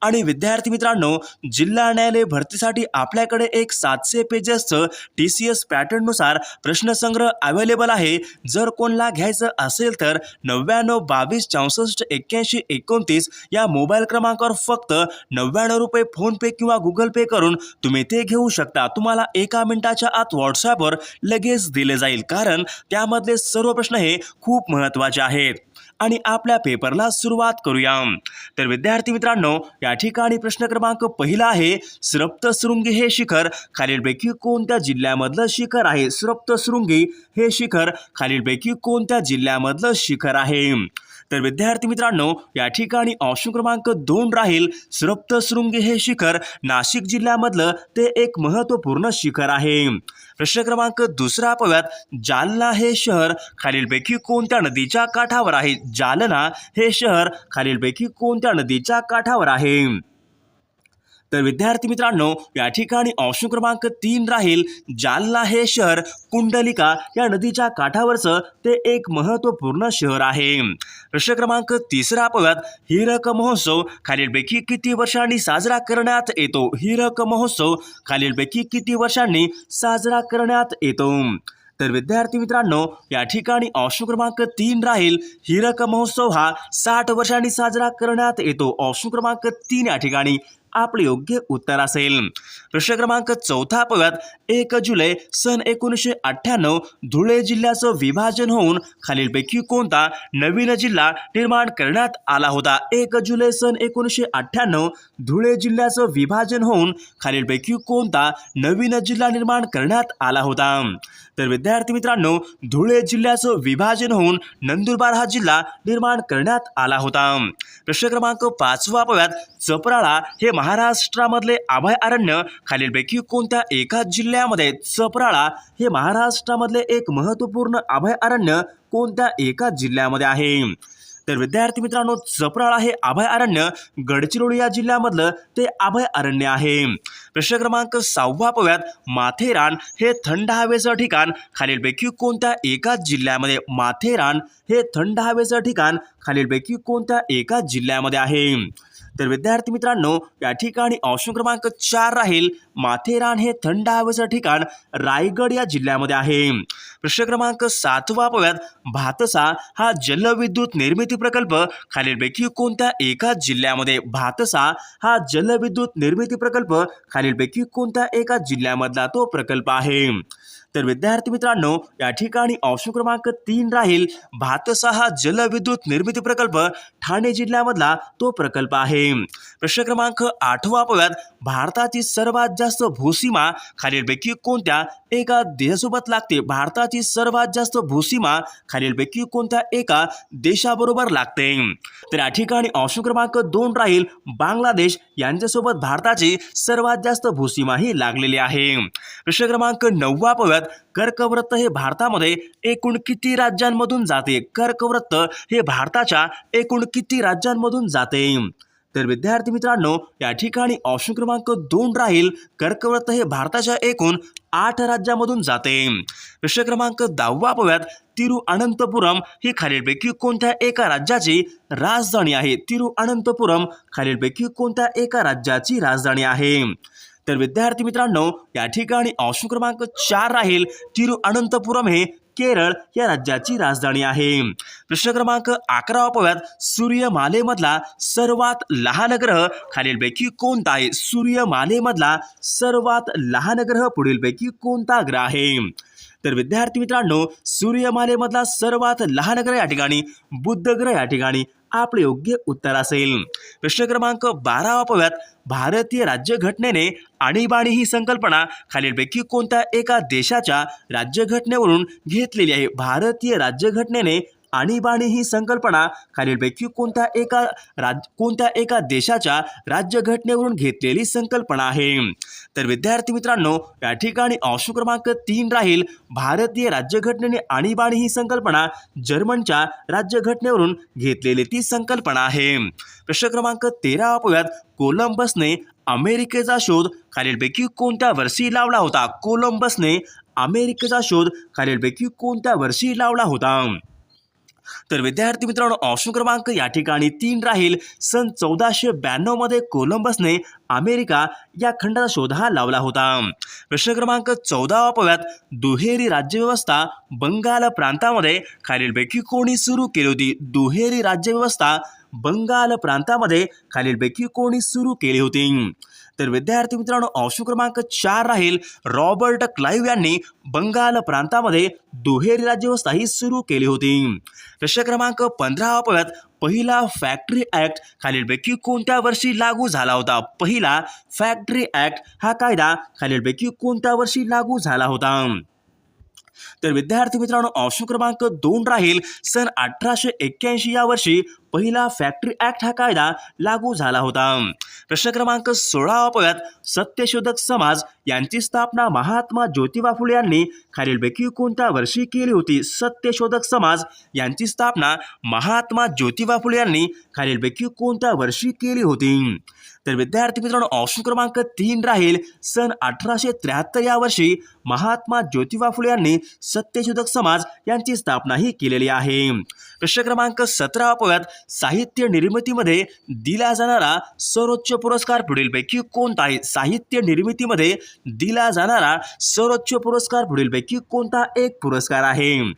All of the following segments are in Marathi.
आणि विद्यार्थी मित्रांनो जिल्हा न्यायालय भरतीसाठी आपल्याकडे एक सातशे पेजेसचं टी सी एस पॅटर्ननुसार प्रश्नसंग्रह अवेलेबल आहे. जर कोणला घ्यायचं असेल तर नव्याण्णव बावीस चौसष्ट एक्क्याऐंशी एकोणतीस या मोबाईल क्रमांकावर फक्त नव्याण्णव रुपये फोनपे किंवा गुगल पे करून तुम्ही ते घेऊ शकता. तुम्हाला एका मिनिटाच्या आत व्हॉट्सॲपवर लगेच दिले जाईल. कारण त्यामधले सर्व प्रश्न हे खूप महत्त्वाचे आहेत. आणि आपल्या पेपरला सुरुवात करूया. तर विद्यार्थी मित्रांनो या ठिकाणी प्रश्न क्रमांक पहिला आहे सप्तशृंगी हे शिखर. खालीलपैकी कोणत्या जिल्ह्यामधलं शिखर आहे? सप्तशृंगी हे शिखर खालीलपैकी कोणत्या जिल्ह्यामधलं शिखर आहे? तर विद्यार्थी मित्रांनो या ठिकाणी ऑप्शन क्रमांक दोन राहील. सप्तशृंगी हे शिखर नाशिक जिल्ह्यामधलं ते एक महत्त्वपूर्ण शिखर आहे. प्रश्न क्रमांक दुसरा पाहूयात. जालना हे शहर खालीलपैकी कोणत्या नदीच्या काठावर आहे? जालना हे शहर खालीलपैकी कोणत्या नदीच्या काठावर आहे? तर विद्यार्थी मित्रांनो या ठिकाणी ऑप्शन क्रमांक तीन राहील. जालना हे शहर कुंडलिका या नदीच्या काठावरचं ते एक महत्त्वपूर्ण शहर आहे. प्रश्न क्रमांक तिसरा पाहूयात हिरक महोत्सव खालीलपैकी किती वर्षांनी साजरा करण्यात येतो? हिरक महोत्सव खालीलपैकी किती वर्षांनी साजरा करण्यात येतो? तर विद्यार्थी मित्रांनो या ठिकाणी ऑप्शन क्रमांक तीन राहील. हिरक महोत्सव हा साठ वर्षांनी साजरा करण्यात येतो. ऑप्शन क्रमांक तीन या ठिकाणी. आपले योग्य उत्तर असेल. प्रश्न क्रमांक चौथा पाहूयात एक जुलै सन एकोणीसशे अठ्ठ्याण्णव धुळे जिल्ह्याचं विभाजन होऊन खालीलपैकी कोणता नवीन जिल्हा निर्माण करण्यात आला होता? एक जुलै सन एकोणीसशे अठ्ठ्याण्णव धुळे जिल्ह्याचं विभाजन होऊन खालीलपैकी कोणता नवीन जिल्हा निर्माण करण्यात आला होता? तर विद्यार्थी मित्रांनो धुळे जिल्ह्याचं विभाजन होऊन नंदुरबार हा जिल्हा निर्माण करण्यात आला होता. प्रश्न क्रमांक पाचवा पाहूयात चपराळा हे महाराष्ट्रामधले अभय अरण्य खालीलपैकी कोणत्या एका जिल्ह्यामध्ये चपराळा हे महाराष्ट्रामधले एक महत्त्वपूर्ण अभय अरण्य कोणत्या एका जिल्ह्यामध्ये आहे? तर विद्यार्थी मित्रांनो चपराळा हे अभय अरण्य गडचिरोली या जिल्ह्यामधलं ते अभय अरण्य आहे. प्रश्न क्रमांक सहावा पव्यात माथेरान हे थंड हवेचं ठिकाण. खालीलपैकी कोणत्या एका जिल्ह्यामध्ये माथेरान हे थंड हवेचं ठिकाण? खालीलपैकी कोणत्या एका जिल्ह्यामध्ये आहे? तर विद्यार्थी मित्रांनो या ठिकाणी ऑप्शन क्रमांक चार राहील. माथेरान हे थंड हवेचं ठिकाण रायगड या जिल्ह्यामध्ये आहे. प्रश्न क्रमांक सातवा पाहूयात भातसा हा जलविद्युत निर्मिती प्रकल्प खालीलपैकी कोणत्या एका जिल्ह्यामध्ये? भातसा हा जलविद्युत निर्मिती प्रकल्प खालीलपैकी कोणत्या एका जिल्ह्यामधला तो प्रकल्प आहे? तर विद्यार्थी मित्रांनो या ठिकाणी ऑप्शन क्रमांक तीन राहील. भातसहा जलविद्युत निर्मिती प्रकल्प ठाणे जिल्ह्यामधला तो प्रकल्प आहे. प्रश्न क्रमांक आठवा पाहूयात. भारताची सर्वात जास्त भूसीमा खालीलपैकी कोणत्या? एका देशासोबत लागते. भारताची सर्वात जास्त भूसीमा खालीलपैकी कोणत्या? एका देशाबरोबर लागते. तर या ठिकाणी ऑप्शन क्रमांक दोन राहील. बांगलादेश यांच्यासोबत भारताची सर्वात जास्त भूसीमा ही लागलेली आहे. प्रश्न क्रमांक नववा पाहूयात. कर्कवृत्त हे भारतामध्ये एकूण किती राज्यांमधून जाते? कर्कवृत्त हे भारताच्या एकूण किती राज्यांमधून जाते? तर विद्यार्थी मित्रांनो या ठिकाणी ऑप्शन क्रमांक दोन राहील. कर्कवृत्त हे भारताच्या एकूण आठ राज्यामधून जाते. प्रश्न क्रमांक दहावा पाहूयात. तिरुअनंतपुरम ही खालीलपैकी कोणत्या एका राज्याची राजधानी आहे? तिरुअनंतपुरम खालीलपैकी कोणत्या एका राज्याची राजधानी आहे? तर विद्यार्थी मित्रांनो या ठिकाणी ऑप्शन क्रमांक चार राहील तिरुअनंतपुरम हे केरळ या राज्याची राजधानी आहे. प्रश्न क्रमांक अकरावा पाहूयात सूर्यमालेमधला सर्वात लहान ग्रह खालीलपैकी कोणता आहे? सूर्यमालेमधला सर्वात लहान ग्रह पुढीलपैकी कोणता ग्रह आहे? तर विद्यार्थी मित्रांनो सूर्यमालेमधला सर्वात लहान ग्रह या ठिकाणी बुद्ध ग्रह या ठिकाणी आपले योग्य उत्तर असेल. प्रश्न क्रमांक बारावा पाहूयात भारतीय राज्यघटनेने आणीबाणी ही संकल्पना खालीलपैकी कोणत्या एका देशाच्या राज्यघटनेवरून घेतलेली आहे? भारतीय राज्यघटनेने आणीबाणी ही संकल्पना खालीलपैकी कोणत्या एका राज कोणत्या एका देशाच्या राज्यघटनेवरून घेतलेली संकल्पना आहे? तर विद्यार्थी मित्रांनो या ठिकाणी ऑप्शन क्रमांक तीन राहील. भारतीय राज्यघटनेने आणीबाणी ही संकल्पना जर्मनच्या राज्यघटनेवरून घेतलेली ती संकल्पना आहे. प्रश्न क्रमांक तेरा पाहूयात कोलंबसने अमेरिकेचा शोध खालीलपैकी कोणत्या वर्षी लावला होता? कोलंबसने अमेरिकेचा शोध खालीलपैकी कोणत्या वर्षी लावला होता? तर विद्यार्थी मित्रांनो ऑप्शन क्रमांक या ठिकाणी तीन राहील. सन चौदाशे ब्याण्णवमध्ये कोलंबसने अमेरिका या खंडाचा शोध हा लावला होता. प्रश्न क्रमांक चौदा पाहूयात दुहेरी राज्यव्यवस्था बंगाल प्रांतामध्ये. खालीलपैकी कोणी सुरू केली होती? दुहेरी राज्यव्यवस्था बंगाल प्रांतामध्ये. खालीलपैकी कोणी सुरू केली होती? तर विद्यार्थी मित्रांनो ऑप्शन क्रमांक चार राहील रॉबर्ट क्लाईव्ह यांनी बंगाल प्रांतामध्ये दुहेरी राज्यव्यवस्था ही सुरू केली होती. प्रश्न क्रमांक पंधरा पाहूयात पहिला फॅक्टरी ॲक्ट खालीलपैकी कोणत्या वर्षी लागू झाला होता? पहिला फॅक्टरी ॲक्ट हा कायदा खालीलपैकी कोणत्या वर्षी लागू झाला होता? तर विद्यार्थी मित्रांनो ऑप्शन क्रमांक दोन राहील सन अठराशे एक्क्याऐंशी या वर्षी पहिला फॅक्टरी ॲक्ट हा कायदा लागू झाला होता. प्रश्न क्रमांक सोळा अपव्यात सत्यशोधक समाज यांची स्थापना महात्मा ज्योतिबा फुले यांनी खालीलपैकी कोणत्या वर्षी केली होती? सत्यशोधक समाज यांची स्थापना महात्मा ज्योतिबा फुले यांनी खालीलपैकी कोणत्या वर्षी केली होती? तर विद्यार्थी मित्रांनो ऑप्शन क्रमांक तीन राहील. सन अठराशे त्र्याहत्तर या वर्षी महात्मा ज्योतिबा फुले यांनी सत्यशोधक समाज यांची स्थापना ही केलेली आहे. प्रश्न क्रमांक सतरा पाहूयात साहित्य निर्मितीमध्ये दिला जाणारा सर्वोच्च पुरस्कार पुढीलपैकी कोणता आहे? साहित्य निर्मितीमध्ये दिला जाणारा सर्वोच्च पुरस्कार पुढीलपैकी कोणता एक पुरस्कार आहे?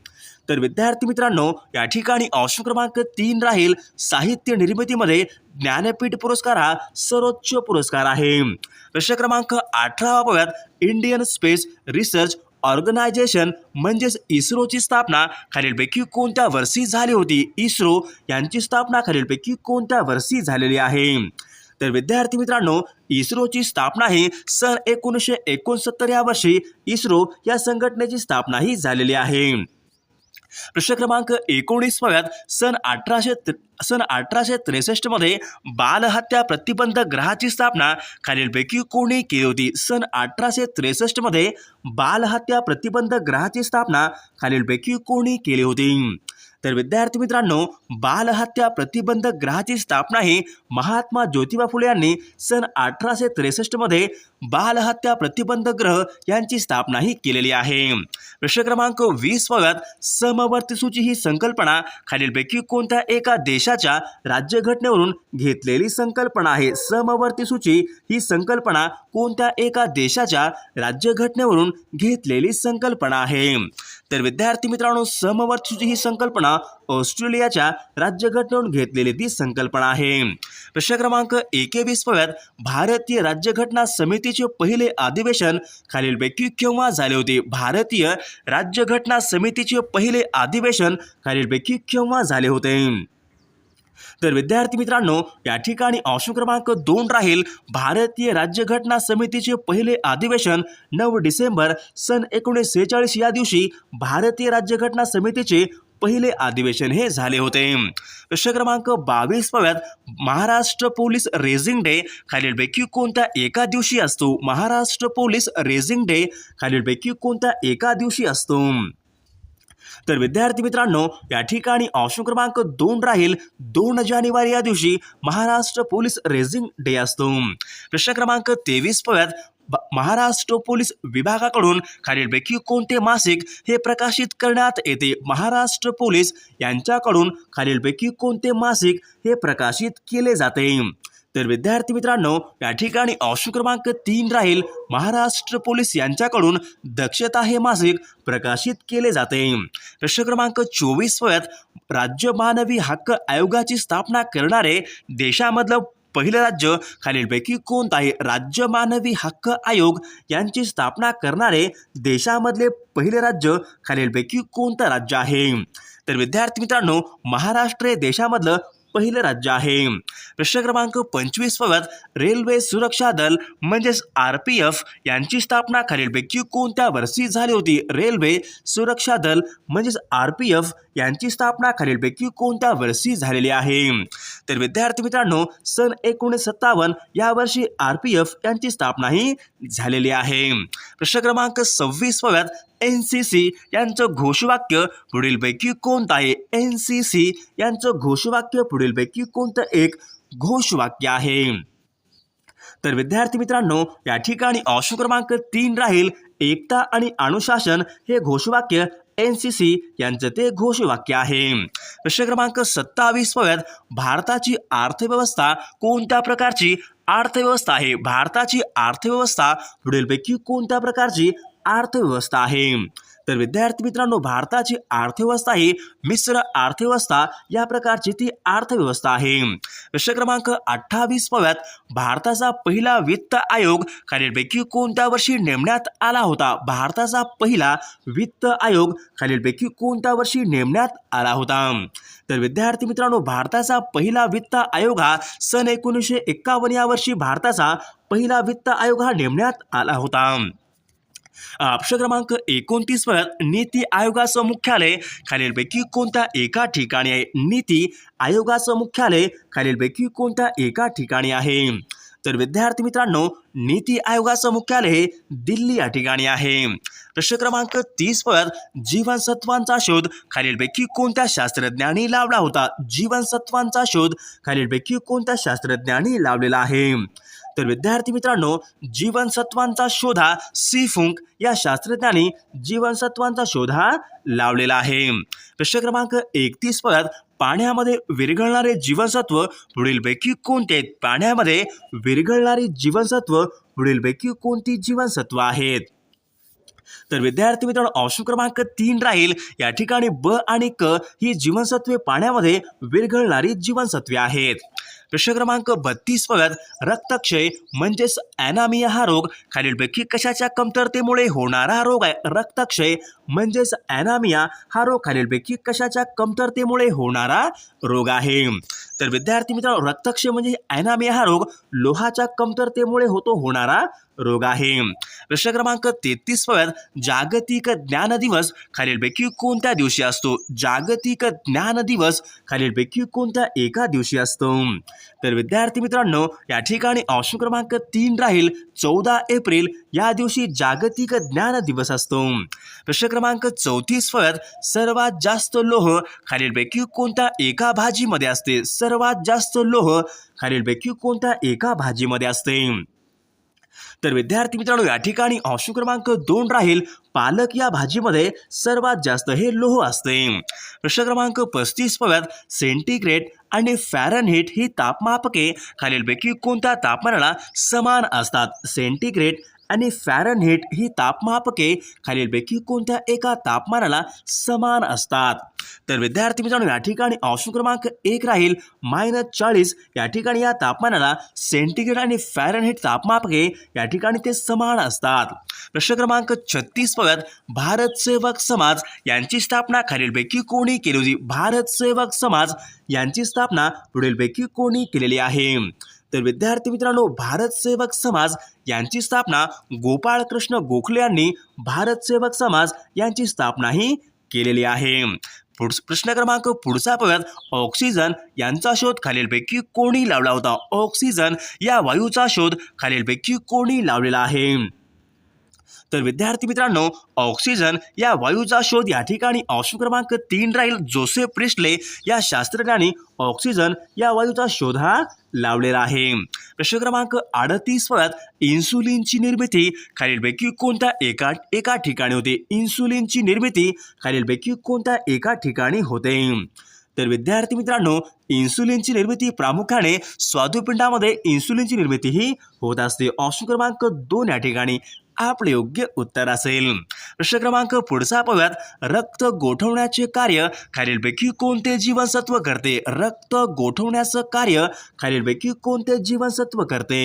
तर विद्यार्थी मित्रांनो या ठिकाणी ऑप्शन क्रमांक तीन राहील. साहित्य निर्मितीमध्ये ज्ञानपीठ पुरस्कार हा सर्वोच्च पुरस्कार आहे. प्रश्न क्रमांक अठरा पाहूयात इंडियन स्पेस रिसर्च ऑर्गनायझेशन म्हणजेच इस्रोची स्थापना खालीलपैकी कोणत्या वर्षी झाली होती? इस्रो यांची स्थापना खालीलपैकी कोणत्या वर्षी झालेली आहे? तर विद्यार्थी मित्रांनो इस्रोची स्थापना ही सन एकोणीसशे एकोणसत्तर या वर्षी इस्रो या संघटनेची स्थापना ही झालेली आहे. प्रश्न क्रमांक एकोणीसव्यात सन अठराशे सन अठराशे त्रेसष्टमध्ये बालहत्या प्रतिबंध ग्रहाची स्थापना खालीलपैकी कोणी केली होती? सन अठराशे त्रेसष्टमध्ये बालहत्या प्रतिबंध ग्रहाची स्थापना खालीलपैकी कोणी केली होती? तर विद्यार्थी मित्रांनो बालहत्या प्रतिबंधक ग्रहाची स्थापना ही महात्मा ज्योतिबा फुले यांनी सन अठराशे त्रेसष्टमध्ये बालहत्या प्रतिबंधक ग्रह यांची स्थापनाही केलेली आहे. प्रश्न क्रमांक वीस पाहूयात समवर्ती सूची ही संकल्पना खालीलपैकी कोणत्या एका देशाच्या राज्यघटनेवरून घेतलेली संकल्पना आहे? समवर्ती सूची ही संकल्पना कोणत्या एका देशाच्या राज्यघटनेवरून घेतलेली संकल्पना आहे? तर विद्यार्थी मित्रांनो समवर्ती ही संकल्पना ऑस्ट्रेलियाच्या राज्यघटनेवरून घेतलेली ती संकल्पना आहे. प्रश्न क्रमांक एकेवीस पव्यात भारतीय राज्यघटना समितीचे पहिले अधिवेशन खालीलपैकी केव्हा झाले होते? भारतीय राज्यघटना समितीचे पहिले अधिवेशन खालीलपैकी केव्हा झाले होते? तर विद्यार्थी मित्रांनो या ठिकाणी ऑप्शन क्रमांक दोन राहील. भारतीय राज्यघटना समितीचे पहिले अधिवेशन नऊ डिसेंबर सन एकोणीसशे सेहेचाळीस या दिवशी भारतीय राज्यघटना समितीचे पहिले अधिवेशन हे झाले होते. प्रश्न क्रमांक बावीस पाव्यात महाराष्ट्र पोलीस रेझिंग डे खालीलपैकी कोणत्या एका दिवशी असतो? महाराष्ट्र पोलीस रेझिंग डे खालीलपैकी कोणत्या एका दिवशी असतो? तर विद्यार्थी मित्रांनो या ठिकाणी ऑप्शन क्रमांक दोन राहील. दोन जानेवारी या दिवशी महाराष्ट्र पोलीस रेझिंग डे असतो. प्रश्न क्रमांक तेवीस पव्यात महाराष्ट्र पोलीस विभागाकडून खालीलपैकी कोणते मासिक हे प्रकाशित करण्यात येते? महाराष्ट्र पोलीस यांच्याकडून खालीलपैकी कोणते मासिक हे प्रकाशित केले जाते? तर विद्यार्थी मित्रांनो या ठिकाणी ऑप्शन क्रमांक तीन राहील. महाराष्ट्र पोलीस यांच्याकडून दक्षता हे मासिक प्रकाशित केले जाते. प्रश्न क्रमांक चोवीस वयात राज्य मानवी हक्क आयोगाची स्थापना करणारे देशामधलं पहिलं राज्य खालीलपैकी कोणतं आहे राज्य मानवी हक्क आयोग यांची स्थापना करणारे देशामधले पहिले राज्य खालीलपैकी कोणतं राज्य आहे? तर विद्यार्थी मित्रांनो महाराष्ट्र हे देशामधलं पहिलं राज्य आहे. प्रश्न क्रमांक पंचवीस वयात रेल्वे सुरक्षा दल म्हणजेच आर पी एफ यांची स्थापना खालीलपैकी कोणत्या वर्षी झाली होती? रेल्वे सुरक्षा दल म्हणजेच आर पी एफ यांची स्थापना खालीलपैकी कोणत्या वर्षी झालेली आहे? तर विद्यार्थी मित्रांनो सन एकोणीस सत्तावन्न या वर्षी आर पी एफ यांची स्थापनाही झालेली आहे. प्रश्न क्रमांक सव्वीस पव्यात एन सी सी यांचं घोषवाक्य पुढीलपैकी कोणतं आहे? एन सी सी यांचं घोषवाक्य पुढीलपैकी कोणतं एक घोषवाक्य आहे? तर विद्यार्थी मित्रांनो या ठिकाणी ऑप्शन क्रमांक तीन राहील. एकता आणि अनुशासन हे घोषवाक्य एन सी सी यांचं ते घोषवाक्य आहे. प्रश्न क्रमांक सत्तावीस पव्यात भारताची अर्थव्यवस्था कोणत्या प्रकारची अर्थव्यवस्था आहे? भारताची अर्थव्यवस्था पुढीलपैकी कोणत्या प्रकारची अर्थव्यवस्था आहे. तर विद्यार्थी मित्रांनो भारताची अर्थव्यवस्था ही मिश्र अर्थव्यवस्था या प्रकारची ती अर्थव्यवस्था आहे. प्रश्न क्रमांक अठ्ठावीस पव्यात भारताचा पहिला वित्त आयोग खालीलपैकी कोणत्या वर्षी नेमण्यात आला होता? भारताचा पहिला वित्त आयोग खालीलपैकी कोणत्या वर्षी नेमण्यात आला होता? तर विद्यार्थी मित्रांनो भारताचा पहिला वित्त आयोग हा सन एकोणीसशे एक्कावन्न या वर्षी भारताचा पहिला वित्त आयोग हा नेमण्यात आला होता. ऑप्शन क्रमांक एकोणतीस वर नीती आयोगाचं मुख्यालय खालीलपैकी कोणत्या एका ठिकाणी आहे? नीती आयोगाचं मुख्यालय खालीलपैकी कोणत्या एका ठिकाणी आहे? तर विद्यार्थी मित्रांनो नीती आयोगाचं मुख्यालय हे दिल्ली या ठिकाणी आहे. प्रश्न क्रमांक तीस वर जीवनसत्वांचा शोध खालीलपैकी कोणत्या शास्त्रज्ञांनी लावला होता? जीवनसत्वांचा शोध खालीलपैकी कोणत्या शास्त्रज्ञांनी लावलेला आहे? तर विद्यार्थी मित्रांनो जीवनसत्वांचा शोधा सी फुंक या शास्त्रज्ञांनी जीवनसत्वांचा शोधा लावलेला आहे. प्रश्न क्रमांक एकतीस पदात पाण्यामध्ये विरघळणारे जीवनसत्व पुढीलपैकी कोणते? आहेत पाण्यामध्ये विरघळणारी जीवनसत्व पुढीलपैकी कोणती जीवनसत्व आहेत? तर विद्यार्थी मित्रांनो ऑप्शन क्रमांक तीन राहील. या ठिकाणी ब आणि क ही जीवनसत्वे पाण्यामध्ये विरघळणारी जीवनसत्वे आहेत. प्रश्न क्रमांक बत्तीस बघत रक्तक्षय म्हणजेच ॲनामिया हा रोग खालीलपैकी कशाच्या कमतरतेमुळे होणारा रोग आहे? रक्तक्षय म्हणजेच ॲनामिया हा रोग खालीलपैकी कशाच्या कमतरतेमुळे होणारा रोग आहे? तर विद्यार्थी मित्रांनो रक्तक्षय म्हणजे ॲनामिया हा रोग लोहाच्या कमतरतेमुळे होतो होणारा रोग आहे. प्रश्न क्रमांक तेहतीस जागतिक ज्ञान दिवस. खालीलपैकी कोणत्या दिवशी असतो? जागतिक ज्ञान दिवस. खालीलपैकी कोणत्या एका दिवशी असतो? तर विद्यार्थी मित्रांनो या ठिकाणी ऑप्शन क्रमांक तीन राहील. चौदा एप्रिल या दिवशी जागतिक ज्ञान दिवस असतो. प्रश्न क्रमांक चौतीस सर्वात जास्त लोह. खालीलपैकी कोणत्या एका भाजीमध्ये असते? सर्वात जास्त लोह. खालीलपैकी कोणत्या एका भाजीमध्ये असते? तर विद्यार्थी मित्रांनो या ठिकाणी ऑप्शन क्रमांक दोन राहील. पालक या भाजीमध्ये सर्वात जास्त हे लोह असते. प्रश्न क्रमांक पस्तीस पव्यात सेंटीग्रेड आणि फॅरनहीट ही तापमापके खालीलपैकी कोणत्या तापमानाला समान असतात? सेंटीग्रेड आणि फॅरनहीट ही तापमापके खालीलपैकी कोणत्या एका तापमानाला समान असतात? तर विद्यार्थी मित्रांनो या ठिकाणी ऑप्शन क्रमांक एक राहील. मायनस चाळीस या ठिकाणी या तापमानाला सेंटीग्रेड आणि फॅरनहीट तापमापके या ठिकाणी ते समान असतात. प्रश्न क्रमांक छत्तीस बघत भारत सेवक समाज यांची स्थापना खालीलपैकी कोणी केली होती? भारत सेवक समाज यांची स्थापना पुढीलपैकी कोणी केलेली आहे? तर विद्यार्थी मित्रांनो भारत सेवक समाज यांची स्थापना गोपाळकृष्ण गोखले यांनी भारत सेवक समाज यांची स्थापनाही केलेली आहे. पुढ प्रश्न क्रमांक पुढचा पाहूयात ऑक्सिजन यांचा शोध खालीलपैकी कोणी लावला होता? ऑक्सिजन या वायूचा शोध खालीलपैकी कोणी लावलेला आहे? तर विद्यार्थी मित्रांनो ऑक्सिजन या वायूचा शोध या ठिकाणी ऑप्शन क्रमांक तीन राहील. जोसेफ प्रिस्टले या शास्त्रज्ञांनी ऑक्सिजन या वायूचा शोध हा लावलेला आहे. प्रश्न क्रमांक अडतीस परत इन्सुलिनची निर्मिती. खालीलपैकी कोणत्या एका एका ठिकाणी होते? इन्सुलिनची निर्मिती. खालीलपैकी कोणत्या एका ठिकाणी होते? तर विद्यार्थी मित्रांनो इन्सुलिनची निर्मिती प्रामुख्याने स्वादुपिंडामध्ये इन्सुलिनची निर्मिती ही होत असते. ऑप्शन क्रमांक दोन या ठिकाणी. आपले योग्य उत्तर असेल. प्रश्न क्रमांक पुढचा पाहूयात रक्त गोठवण्याचे कार्य खालीलपैकी कोणते जीवनसत्व करते? रक्त गोठवण्याचं कार्य खालीलपैकी कोणते जीवनसत्व करते?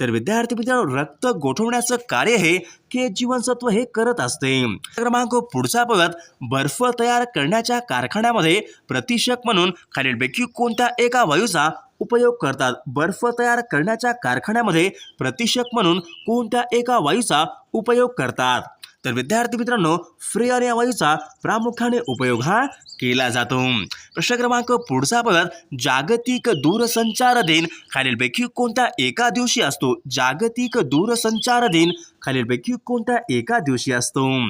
तर विद्यार्थी मित्रांनो रक्त गोठवण्याचं कार्य हे के जीवनसत्व हे करत असते. क्रमांक पुढचा पाहूयात बर्फ तयार करण्याच्या कारखान्यामध्ये प्रतिषक म्हणून खालीलपैकी कोणत्या एका वायूचा उपयोग करतात. बर्फ तयार करण्याच्या कारखान्यामध्ये प्रतिषक म्हणून कोणत्या एका वायूचा उपयोग करतात? तर विद्यार्थी मित्रांनो फ्रेअर या वायूचा प्रामुख्याने उपयोग हा केला जातो. प्रश्न क्रमांक पुढचा बघत जागतिक दूरसंचार दिन. खालीलपैकी कोणत्या एका दिवशी असतो? जागतिक दूरसंचार दिन. खालीलपैकी कोणत्या एका दिवशी असतो?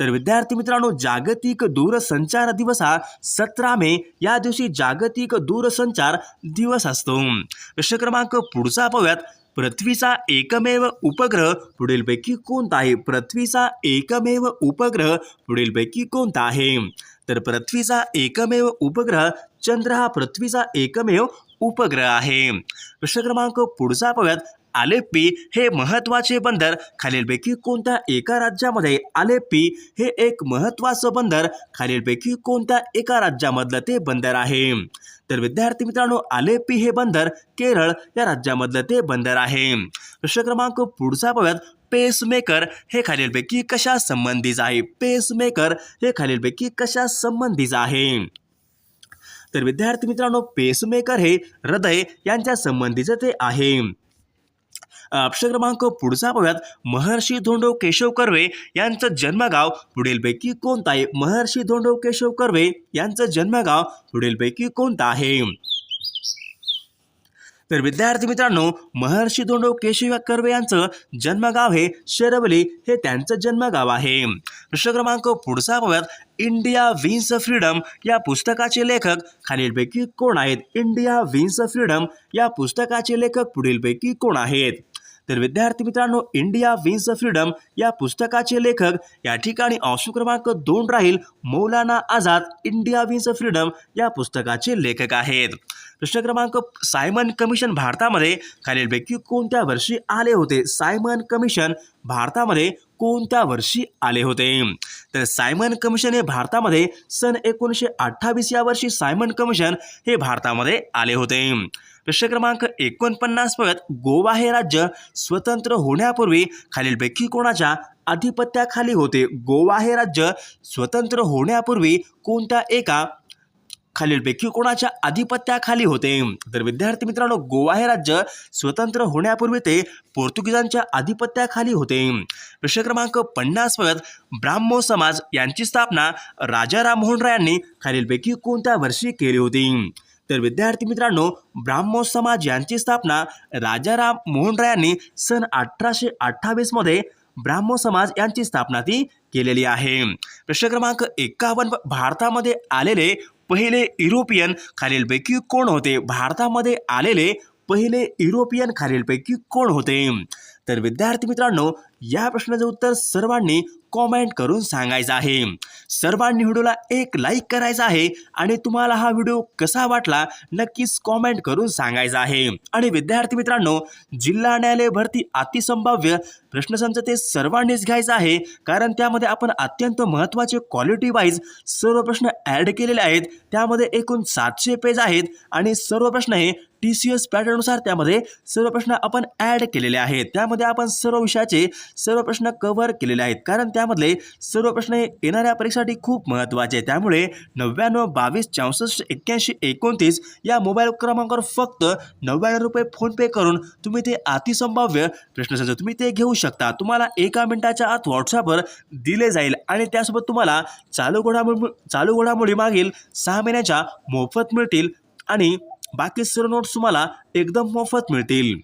तर विद्यार्थी मित्रांनो जागतिक दूरसंचार दिवस हा सतरा मे या दिवशी जागतिक दूरसंचार दिवस असतो. प्रश्न क्रमांक पुढचा पाहूयात. पृथ्वीचा एकमेव उपग्रह पुढीलपैकी कोणता आहे? पृथ्वीचा एकमेव उपग्रह पुढीलपैकी कोणता आहे? तर पृथ्वीचा एकमेव उपग्रह चंद्र हा पृथ्वीचा एकमेव उपग्रह आहे. प्रश्न क्रमांक पुढचा पाहूयात. आलेप्पी हे महत्त्वाचे बंदर. खालीलपैकी कोणत्या एका राज्यामध्ये आलेप्पी हे एक महत्त्वाचं बंदर? खालीलपैकी कोणत्या एका राज्यामधलं ते बंदर आहे? तर विद्यार्थी मित्रांनो आलेप्पी हे बंदर केरळ या राज्यामधलं ते बंदर आहे. प्रश्न क्रमांक पुढचा पाहूयात पेसमेकर हे खालीलपैकी कशा संबंधित आहे? पेसमेकर हे खालीलपैकी कशा संबंधित आहे? तर विद्यार्थी मित्रांनो पेसमेकर हे हृदय यांच्या संबंधीचं ते आहे. अक्षर क्रमांक पुढचा पाहूयात महर्षी धोंडो केशव कर्वे यांचं जन्मगाव पुढीलपैकी कोणतं आहे? महर्षी धोंडो केशव कर्वे यांचं जन्मगाव पुढीलपैकी कोणतं आहे? तर विद्यार्थी मित्रांनो महर्षी धोंडो केशव कर्वे यांचं जन्मगाव हे शेरवली हे त्यांचं जन्मगाव आहे. प्रश्न क्रमांक पुढचा पाहूयात इंडिया विन्स फ्रीडम या पुस्तकाचे लेखक खालीलपैकी कोण आहेत? इंडिया विन्स फ्रीडम या पुस्तकाचे लेखक पुढीलपैकी कोण आहेत? तर विद्यार्थी मित्रांनो इंडिया विन्स फ्रीडम या पुस्तकाचे लेखक या ठिकाणी ऑप्शन क्रमांक दोन राहील. Maulana Azad India wins freedom या पुस्तकाचे लेखक आहेत. प्रश्न क्रमांक सायमन कमिशन भारतामध्ये खालीलपैकी कोणत्या वर्षी आले होते? सायमन कमिशन भारतामध्ये कोणत्या वर्षी आले होते? तर सायमन कमिशन हे भारतामध्ये सन एकोणीसशे अठ्ठावीस या वर्षी सायमन कमिशन हे भारतामध्ये आले होते. प्रश्न क्रमांक एकोणपन्नास परत गोवा हे राज्य स्वतंत्र होण्यापूर्वी खालीलपैकी कोणाच्या अधिपत्याखाली होते? गोवा हे राज्य स्वतंत्र होण्यापूर्वी कोणत्या एका खालीलपैकी कोणाच्या अधिपत्याखाली होते. तर विद्यार्थी मित्रांनो गोवा हे राज्य स्वतंत्र होण्यापूर्वी ते पोर्तुगीजांच्या अधिपत्याखाली होते. प्रश्न क्रमांक पन्नास बघत ब्राह्मो समाज यांची स्थापना राजा राममोहन राय यांनी खालीलपैकी कोणत्या वर्षी केली होती? तर विद्यार्थी मित्रांनो ब्राह्मो समाज यांची स्थापना राजाराम मोहन राय यांनी सन अठराशे अठ्ठावीसमध्ये ब्राह्मो समाज यांची स्थापना ती केलेली आहे. प्रश्न क्रमांक एकावन्न भारतामध्ये आलेले पहिले युरोपियन खालीलपैकी कोण होते? भारतामध्ये आलेले पहिले युरोपियन खालीलपैकी कोण होते? तर विद्यार्थी मित्रांनो या प्रश्नाचं उत्तर सर्वांनी कॉमेंट करून सांगायचं आहे. सर्वांनी व्हिडिओला एक लाईक करायचा आहे आणि तुम्हाला हा व्हिडिओ कसा वाटला नक्कीच कॉमेंट करून सांगायचा आहे. आणि विद्यार्थी मित्रांनो जिल्हा न्यायालय भरती अतिसंभाव्य प्रश्नसंच ते सर्वांनीच घ्यायचं आहे कारण त्यामध्ये आपण अत्यंत महत्त्वाचे क्वालिटी वाईज सर्व प्रश्न ॲड केलेले आहेत. त्यामध्ये एकूण सातशे पेज आहेत आणि सर्व प्रश्न हे टी सी एस पॅटर्ननुसार त्यामध्ये सर्व प्रश्न आपण ॲड केलेले आहेत. त्यामध्ये आपण सर्व विषयाचे सर्व प्रश्न कव्हर केलेले आहेत. कारण त्यामधले सर्व प्रश्न हे येणाऱ्या परीक्षेसाठी खूप महत्त्वाचे आहे त्यामुळे नव्याण्णव बावीस चौसष्ट एक्क्याऐंशी एकोणतीस या मोबाईल क्रमांकावर फक्त नव्याण्णव रुपये फोनपे करून तुम्ही ते अतिसंभाव्य प्रश्नसंच तुम्ही ते घेऊ शकता. तुम्हाला एका मिनिटाच्या आत व्हॉट्सअपवर दिले जाईल आणि त्यासोबत तुम्हाला चालू घडामोडी चालू घडामोडी मागील सहा महिन्याच्या मोफत मिळतील आणि बाकी सर्व नोट्स तुम्हाला एकदम मोफत मिळतील.